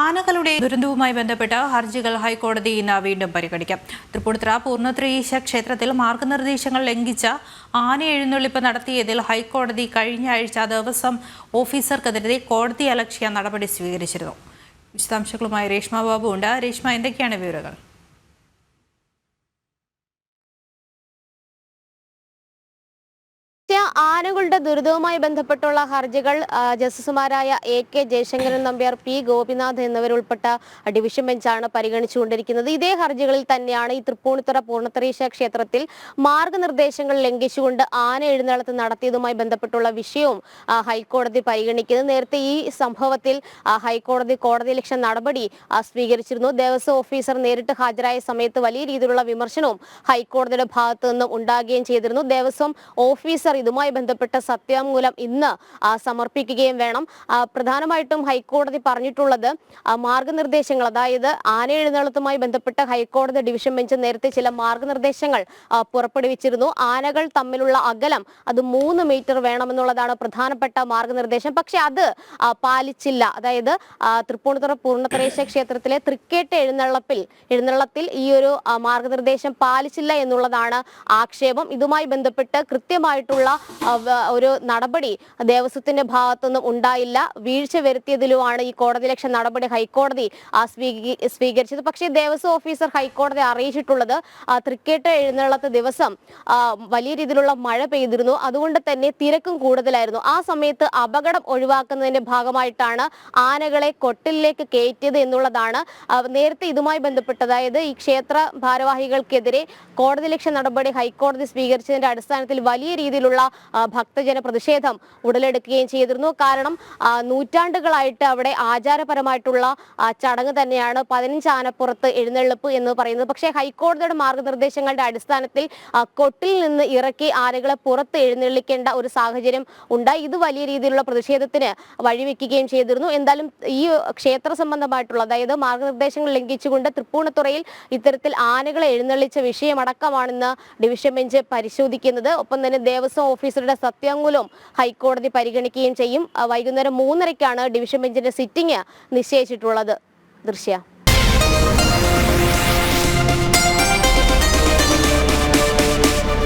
ആനകളുടെ ദുരന്തവുമായി ബന്ധപ്പെട്ട് ഹർജികൾ ഹൈക്കോടതി ഇന്ന് വീണ്ടും പരിഗണിക്കും. തൃപ്പൂണിത്തുറ പൂർണത്രീശ ക്ഷേത്രത്തിൽ മാർഗനിർദ്ദേശങ്ങൾ ലംഘിച്ച ആന എഴുന്നള്ളിപ്പ് നടത്തിയതിൽ ഹൈക്കോടതി കഴിഞ്ഞ ആഴ്ച ദിവസം ഓഫീസർക്കെതിരെ കോടതി അലക്ഷ്യ നടപടി സ്വീകരിച്ചിരുന്നു. വിശദാംശങ്ങളുമായി രേഷ്മ ബാബു ഉണ്ട്. രേഷ്മ എന്തൊക്കെയാണ് വിവരങ്ങൾ? ആനകളുടെ ദുരിതവുമായി ബന്ധപ്പെട്ടുള്ള ഹർജികൾ ജസ്റ്റിസുമാരായ A K Jayasankaran Nambiar P Gopinath എന്നിവരുൾപ്പെട്ട division ബെഞ്ചാണ് പരിഗണിച്ചുകൊണ്ടിരിക്കുന്നത്. ഇതേ ഹർജികളിൽ തന്നെയാണ് ഈ തൃപ്പൂണിത്തുറ പൂർണത്തറീശ ക്ഷേത്രത്തിൽ മാർഗനിർദ്ദേശങ്ങൾ ലംഘിച്ചുകൊണ്ട് ആന എഴുന്നള്ളത്ത് നടത്തിയതുമായി ബന്ധപ്പെട്ടുള്ള വിഷയവും ഹൈക്കോടതി പരിഗണിക്കുന്നത്. നേരത്തെ ഈ സംഭവത്തിൽ ഹൈക്കോടതി കോടതി ലക്ഷ്യ നടപടി സ്വീകരിച്ചിരുന്നു. ദേവസ്വം ഓഫീസർ നേരിട്ട് ഹാജരായ സമയത്ത് വലിയ രീതിയിലുള്ള വിമർശനവും ഹൈക്കോടതിയുടെ ഭാഗത്തു നിന്നും ഉണ്ടാകുകയും ചെയ്തിരുന്നു. ദേവസ്വം ഓഫീസർ ഇതുമായി ബന്ധപ്പെട്ട സത്യാമൂലം ഇന്ന് സമർപ്പിക്കുകയും വേണം. പ്രധാനമായിട്ടും ഹൈക്കോടതി പറഞ്ഞിട്ടുള്ളത് മാർഗനിർദ്ദേശങ്ങൾ അതായത് ആന എഴുന്നള്ളത്തുമായി ബന്ധപ്പെട്ട ഹൈക്കോടതി ഡിവിഷൻ ബെഞ്ച് നേരത്തെ ചില മാർഗനിർദ്ദേശങ്ങൾ പുറപ്പെടുവിച്ചിരുന്നു. ആനകൾ തമ്മിലുള്ള അകലം അത് മൂന്ന് മീറ്റർ വേണമെന്നുള്ളതാണ് പ്രധാനപ്പെട്ട മാർഗനിർദ്ദേശം. പക്ഷെ അത് പാലിച്ചില്ല. അതായത് തൃപ്പൂണിത്തുറ പൂർണത്രേശ ക്ഷേത്രത്തിലെ തൃക്കേട്ട് എഴുന്നള്ളപ്പിൽ എഴുന്നള്ളത്തിൽ ഈ ഒരു മാർഗനിർദ്ദേശം പാലിച്ചില്ല എന്നുള്ളതാണ് ആക്ഷേപം. ഇതുമായി ബന്ധപ്പെട്ട് കൃത്യമായിട്ടുള്ള ഒരു നടപടി ദേവസ്വത്തിന്റെ ഭാഗത്തുനിന്നും ഉണ്ടായില്ല. വീഴ്ച വരുത്തിയതിലുമാണ് ഈ കോടതി ലക്ഷ്യ നടപടി ഹൈക്കോടതി സ്വീകരിച്ചത്. പക്ഷേ ദേവസ്വം ഓഫീസർ ഹൈക്കോടതി അറിയിച്ചിട്ടുള്ളത് തൃക്കേട്ട് എഴുന്നള്ളത്ത് ദിവസം വലിയ രീതിയിലുള്ള മഴ പെയ്തിരുന്നു. അതുകൊണ്ട് തന്നെ തിരക്കും കൂടുതലായിരുന്നു. ആ സമയത്ത് അപകടം ഒഴിവാക്കുന്നതിന്റെ ഭാഗമായിട്ടാണ് ആനകളെ കൊട്ടിലേക്ക് കയറ്റിയത് എന്നുള്ളതാണ് നേരത്തെ ഇതുമായി ബന്ധപ്പെട്ട് അതായത് ഈ ക്ഷേത്ര ഭാരവാഹികൾക്കെതിരെ കോടതി ലക്ഷ്യ നടപടി ഹൈക്കോടതി സ്വീകരിച്ചതിന്റെ അടിസ്ഥാനത്തിൽ വലിയ രീതിയിലുള്ള ഭക്തജന പ്രതിഷേധം ഉടലെടുക്കുകയും ചെയ്തിരുന്നു. കാരണം നൂറ്റാണ്ടുകളായിട്ട് അവിടെ ആചാരപരമായിട്ടുള്ള ചടങ്ങ് തന്നെയാണ് പതിനഞ്ച് ആനപ്പുറത്ത് എഴുന്നള്ളിപ്പ് എന്ന് പറയുന്നത്. പക്ഷേ ഹൈക്കോടതിയുടെ മാർഗനിർദ്ദേശങ്ങളുടെ അടിസ്ഥാനത്തിൽ കൊട്ടിൽ നിന്ന് ഇറക്കി ആനകളെ പുറത്ത് എഴുന്നള്ളിക്കേണ്ട ഒരു സാഹചര്യം ഉണ്ടായി. ഇത് വലിയ രീതിയിലുള്ള പ്രതിഷേധത്തിന് വഴിവെക്കുകയും ചെയ്തിരുന്നു. എന്തായാലും ഈ ക്ഷേത്ര സംബന്ധമായിട്ടുള്ള അതായത് മാർഗനിർദ്ദേശങ്ങൾ ലംഘിച്ചുകൊണ്ട് തൃപ്പൂണിത്തുറയിൽ ഇത്തരത്തിൽ ആനകളെ എഴുന്നള്ളിച്ച വിഷയമടക്കമാണെന്ന് ഡിവിഷൻ ബെഞ്ച് പരിശോധിക്കുന്നത്. ഒപ്പം തന്നെ ദേവസ്വം ഓഫീസറുടെ സത്യവാങ്മൂലവും ഹൈക്കോടതി പരിഗണിക്കുകയും ചെയ്യും. വൈകുന്നേരം മൂന്നരയ്ക്കാണ് ഡിവിഷൻ ബെഞ്ചിന്റെ സിറ്റിംഗ് നിശ്ചയിച്ചിട്ടുള്ളത്. ദൃശ്യ.